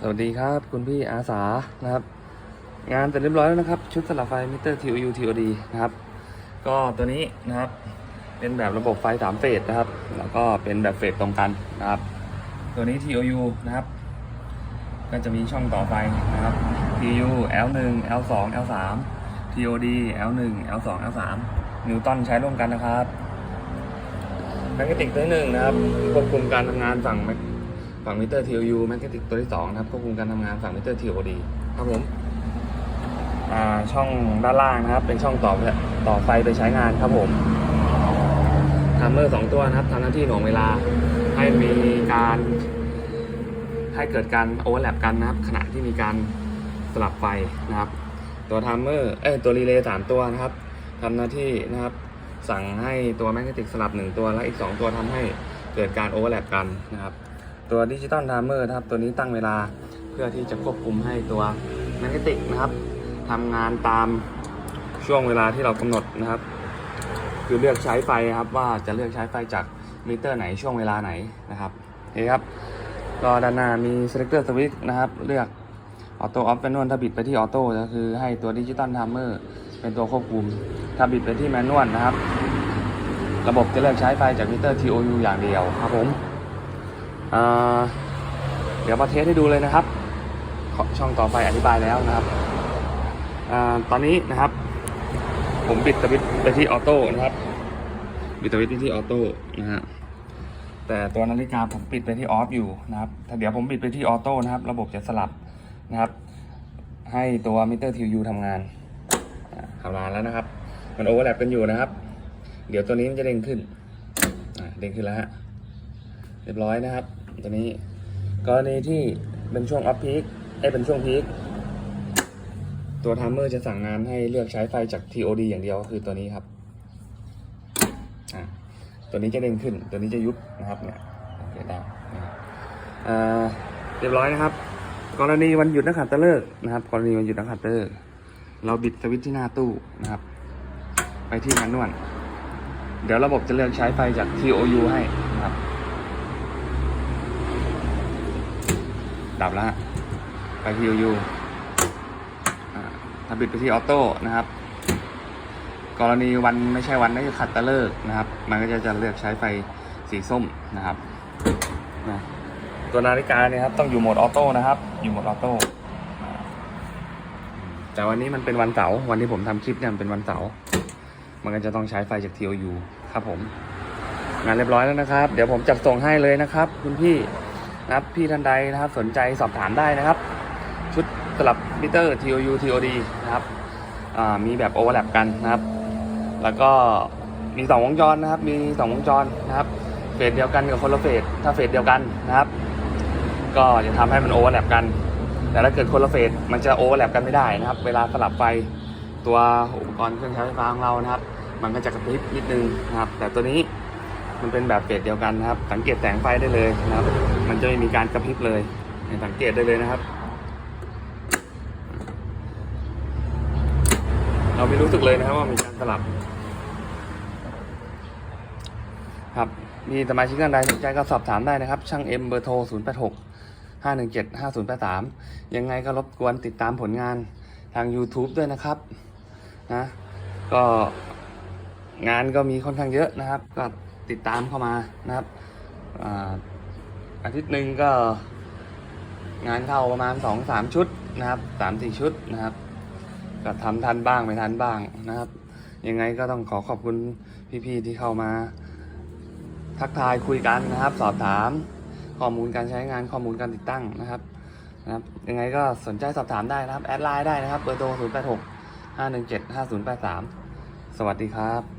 สวัสดีครับ คุณพี่อาสานะครับ งานเสร็จเรียบร้อยแล้วนะครับ ชุดสลับไฟมิเตอร์ TOU TOD นะครับ ก็ตัวนี้นะครับ เป็นแบบระบบไฟสามเฟสนะครับ แล้วก็เป็นแบบเฟสตรงกันนะครับ ตัวนี้ TOU นะครับ ก็จะมีช่องต่อไฟนะครับ TU L1 L2 L3 TOD L1 L2 L3 นิวตันใช้ร่วมกันนะครับแมกเนติกตัวหนึ่งนะครับควบคุมการทำงานฝั่ง ฝั่งมิเตอร์ TOU แมกเนติกตัวที่สองนะครับควบคุมการทำงานฝั่งมิเตอร์ TOD ครับผมอ่าช่องด้านล่างนะครับ เป็นช่องต่อต่อไฟไปใช้งานครับผมทัมเมอร์สองตัวนะครับทำหน้าที่หน่วงเวลาให้มีการให้เกิดการโอเวอร์แลปกันนะครับ ขณะที่มีการสลับไฟนะครับ ตัวทัมเมอร์เอ้ยตัวรีเลย์สามตัวนะครับทำหน้าที่นะครับ สั่งให้ตัวแมกเนติกสลับหนึ่งตัวและอีก2ตัวทำให้เกิดการโอเวอร์แลปกันนะครับ ตัวดิจิตอลไทม์เมอร์นะครับตัวนี้ตั้งเวลาเพื่อที่จะควบคุมให้ตัวแมกเนติกนะครับทำงานตามช่วงเวลาที่เรากำหนดนะครับ คือเลือกใช้ไฟครับว่าจะเลือกใช้ไฟจากมิเตอร์ไหนช่วงเวลาไหนนะครับโอเคครับก็ด้านหน้ามี selector switch นะครับ เลือกออโต้ออฟเป็นนวลถ้าบิดไปที่ออโต้ก็คือให้ตัวดิจิตอลไทม์เมอร์เป็นตัวควบคุม ถ้าบิดไปที่แมนนวลนะครับ ระบบจะเลือกใช้ไฟจากมิเตอร์ TOU อย่างเดียวครับผม เดี๋ยวมาเทสให้ดูเลยนะครับ ช่องต่อไฟอธิบายแล้วนะครับอตอนนี้นะครับ ผมบิดสวิตช์ไปที่ออโต้นะครับ บิดสวิตช์ไปที่ออโต้นะฮะแต่ตัวนาฬิกาผมปิดไปที่ออฟอยู่นะครับ ถ้าเดี๋ยวผมปิดไปที่ออโต้นะครับ ระบบจะสลับนะครับ ให้ตัวมิเตอร์ทียูทำงานทำงานแล้วนะครับ มันโอเวอร์แลปกันอยู่นะครับ เดี๋ยวตัวนี้มันจะเด้งขึ้นเด้งขึ้นแล้วฮะ เรียบร้อยนะครับ ตัวนี้กรณีที่เป็นช่วงออฟพีคไอ้เป็นช่วงพีคตัวไทม์เมอร์จะสั่งงานให้เลือกใช้ไฟจาก TOD อย่างเดียวก็คือตัวนี้ครับตัวนี้จะเด้งขึ้น ตัวนี้จะยุบนะครับเนี่ยโอเคได้นะเรียบร้อยนะครับ กรณีวันหยุดนักขัตฤกษ์นะครับ กรณีวันหยุดนักขัตฤกษ์เราบิดสวิตช์ที่หน้าตู้นะครับ ไปที่แมนนวลเดี๋ยวระบบจะเลือกใช้ไฟจาก TOU ให้นะครับ ดับแล้วฮะไป TOU อ่าถ้าบิดไปที่ออโต้นะครับ กรณีวันไม่ใช่วันนักขัตฤกษ์นะครับ มันก็จะจะเลือกใช้ไฟสีส้มนะครับนะตัวนาฬิกาเนี่ยครับต้องอยู่โหมดออโต้นะครับ อยู่โหมดออโต้แต่วันนี้มันเป็นวันเสาร์วันที่ผมทำคลิปเนี่ยมันเป็นวันเสาร์มันก็จะต้องใช้ไฟจาก TOU ครับผม งานเรียบร้อยแล้วนะครับ เดี๋ยวผมจัดส่งให้เลยนะครับ คุณพี่ นะครับพี่ท่านใดนะครับสนใจสอบถามได้นะครับ ชุดสลับมิเตอร์ TOU TOD นะครับมีแบบโอเวอร์แลปกันนะครับ แล้วก็มีสองวงจรนะครับ มีสองวงจรนะครับเฟสเดียวกันกับคนละเฟสถ้าเฟสเดียวกันนะครับ ก็จะทำให้มันโอเวอร์แลปกัน แต่ถ้าเกิดคนละเฟสมันจะโอเวอร์แลปกันไม่ได้นะครับ เวลาสลับไฟตัวอุปกรณ์เครื่องใช้ไฟฟ้าของเรานะครับ มันก็จะกระพริบนิดนึงนะครับ แต่ตัวนี้มันเป็นแบบเฟสเดียวกันนะครับ สังเกตแสงไฟได้เลยนะครับ มันจะไม่มีการกระพริบเลยสังเกตได้เลยนะครับ เราไม่รู้สึกเลยนะครับว่ามีการสลับ ครับมีสมาชิกท่านใดสนใจก็สอบถามได้นะครับ ช่างเอ็มเบอร์โทร 0 8 6 5 1 7 5 0 8 3 ยังไงก็รบกวนติดตามผลงานทาง YouTube ด้วยนะครับนะก็งานก็มีค่อนข้างเยอะนะครับ ก็ติดตามเข้ามานะครับ อาทิตย์หนึ่งก็ งานเข้าประมาณ2-3ชุดนะครับ3-4ชุดนะครับ ก็ทำทันบ้างไม่ทันบ้างนะครับ ยังไงก็ต้องขอขอบคุณพี่ๆที่เข้ามา ทักทายคุยกันนะครับ สอบถามข้อมูลการใช้งานข้อมูลการติดตั้งนะครับนะครับ ยังไงก็สนใจสอบถามได้นะครับ แอดไลน์ได้นะครับเบอร์โทร0 8 6 5 1 7 5 0 8 3 สวัสดีครับ